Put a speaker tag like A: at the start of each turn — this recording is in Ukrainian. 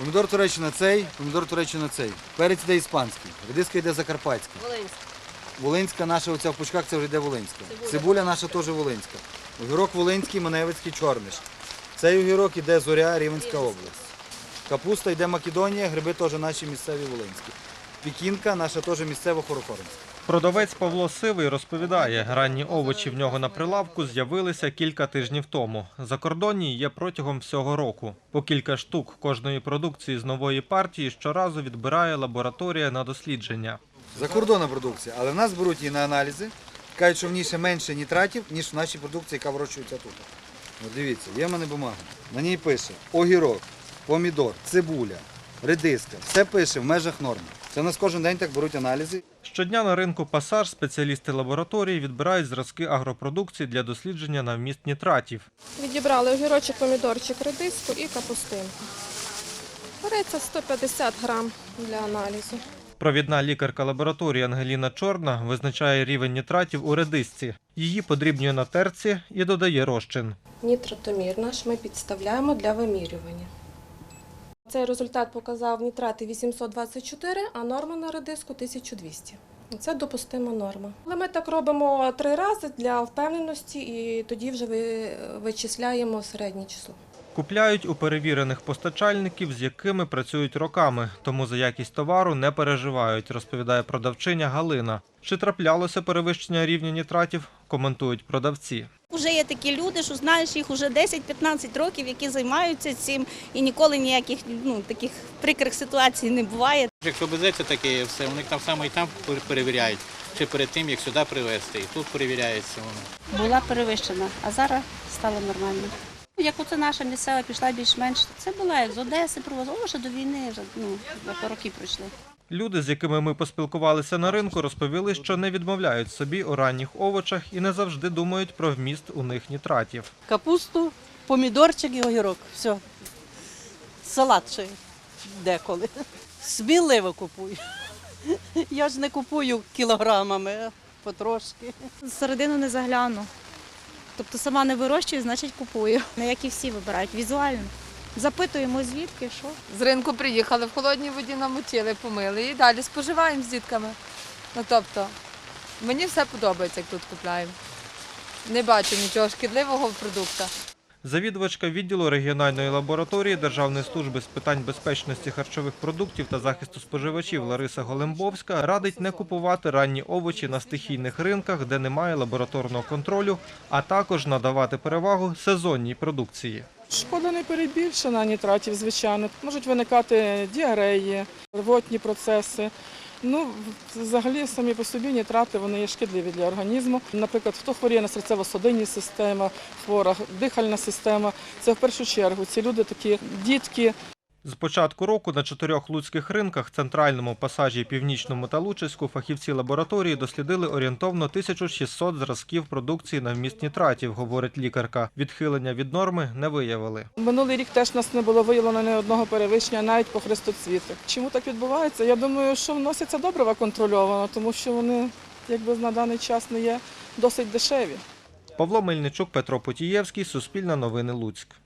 A: Помідор Туреччина цей, помідор Туреччина цей. Перець йде іспанський, редиска йде закарпатська.
B: Волинська.
A: Волинська наша оця в пучках це вже йде Волинська.
B: Цибуля.
A: Цибуля наша теж Волинська. Огірок Волинський, Маневицький, Чорниш. Цей огірок йде Зоря, Рівенська область. Капуста йде Македонія, гриби теж наші місцеві Волинські. Пікінка наша теж місцева Хорохоринська.
C: Продавець Павло Сивий розповідає, ранні овочі в нього на прилавку з'явилися кілька тижнів тому. Закордонні є протягом всього року. По кілька штук кожної продукції з нової партії щоразу відбирає лабораторія на дослідження.
A: Закордонна продукція, але в нас беруть її на аналізи. Кажуть, що в ній ще менше нітратів, ніж в нашій продукції, яка вирощується тут. От дивіться, є в мене бумага. На ній пише огірок, помідор, цибуля, редиска. Все пише в межах норми. Це нас кожен день так беруть аналізи.
C: Щодня на ринку Пасаж спеціалісти лабораторії відбирають зразки агропродукції для дослідження на вміст нітратів.
D: Відібрали огірочок, помідорчик, редиску і капустинку. Береться 150 грам для аналізу.
C: Провідна лікарка лабораторії Ангеліна Чорна визначає рівень нітратів у редисці. Її подрібнює на терці і додає розчин.
D: Нітротомір наш ми підставляємо для вимірювання. Цей результат показав нітрати 824, а норма на редиску 1200. Це допустима норма. Але ми так робимо три рази для впевненості і тоді вже вичисляємо середнє число.
C: Купляють у перевірених постачальників, з якими працюють роками, тому за якість товару не переживають, розповідає продавчиня Галина. Чи траплялося перевищення рівня нітратів, коментують продавці.
E: Уже є такі люди, що знаєш, їх уже 10-15 років, які займаються цим, і ніколи ніяких ну, таких прикрих ситуацій не буває.
F: Якщо везеться таке все, вони там само і там перевіряють, чи перед тим, як сюди привезти. І тут перевіряється воно.
G: була перевищена, а зараз стало нормально. Як оце наша місцева пішла більш-менш, це була як з Одеси привозила, вже до війни, вже ну, як роки пройшли.
C: Люди, з якими ми поспілкувалися на ринку, розповіли, що не відмовляють собі у ранніх овочах і не завжди думають про вміст у них нітратів.
B: Капусту, помідорчик і огірок. Все. Салат ще деколи. Сміливо купую. Я ж не купую кілограмами, потрошки.
H: Середину не загляну. Тобто сама не вирощую, значить купую. Не як і всі вибирають, візуально. Запитуємо звідки, що.
I: З ринку приїхали, в холодній воді намочили, помили і далі споживаємо з дітками. Ну тобто, мені все подобається, як тут купляємо. Не бачу нічого шкідливого в продуктах.
C: Завідувачка відділу регіональної лабораторії Державної служби з питань безпечності харчових продуктів та захисту споживачів Лариса Голембовська радить не купувати ранні овочі на стихійних ринках, де немає лабораторного контролю, а також надавати перевагу сезонній продукції.
J: Шкода не перебільшена нітратів, звичайно. Можуть виникати діареї, рвотні процеси. Ну, взагалі, самі по собі нітрати вони є шкідливі для організму. Наприклад, хто хворіє на серцево-судинні системи, хвора дихальна система. Це в першу чергу. Ці люди такі дітки,
C: З початку року на чотирьох луцьких ринках, центральному пасажі північному та Лучиську, фахівці лабораторії дослідили орієнтовно 1600 зразків продукції на вміст нітратів, говорить лікарка. Відхилення від норми не виявили.
J: Минулий рік теж нас не було виявлено ні одного перевищення, навіть по хрестоцвіту. Чому так відбувається? Я думаю, що вносяться добрива контрольовано, тому що вони якби на даний час не є досить дешеві.
C: Павло Мельничук, Петро Потієвський, Суспільне новини Луцьк.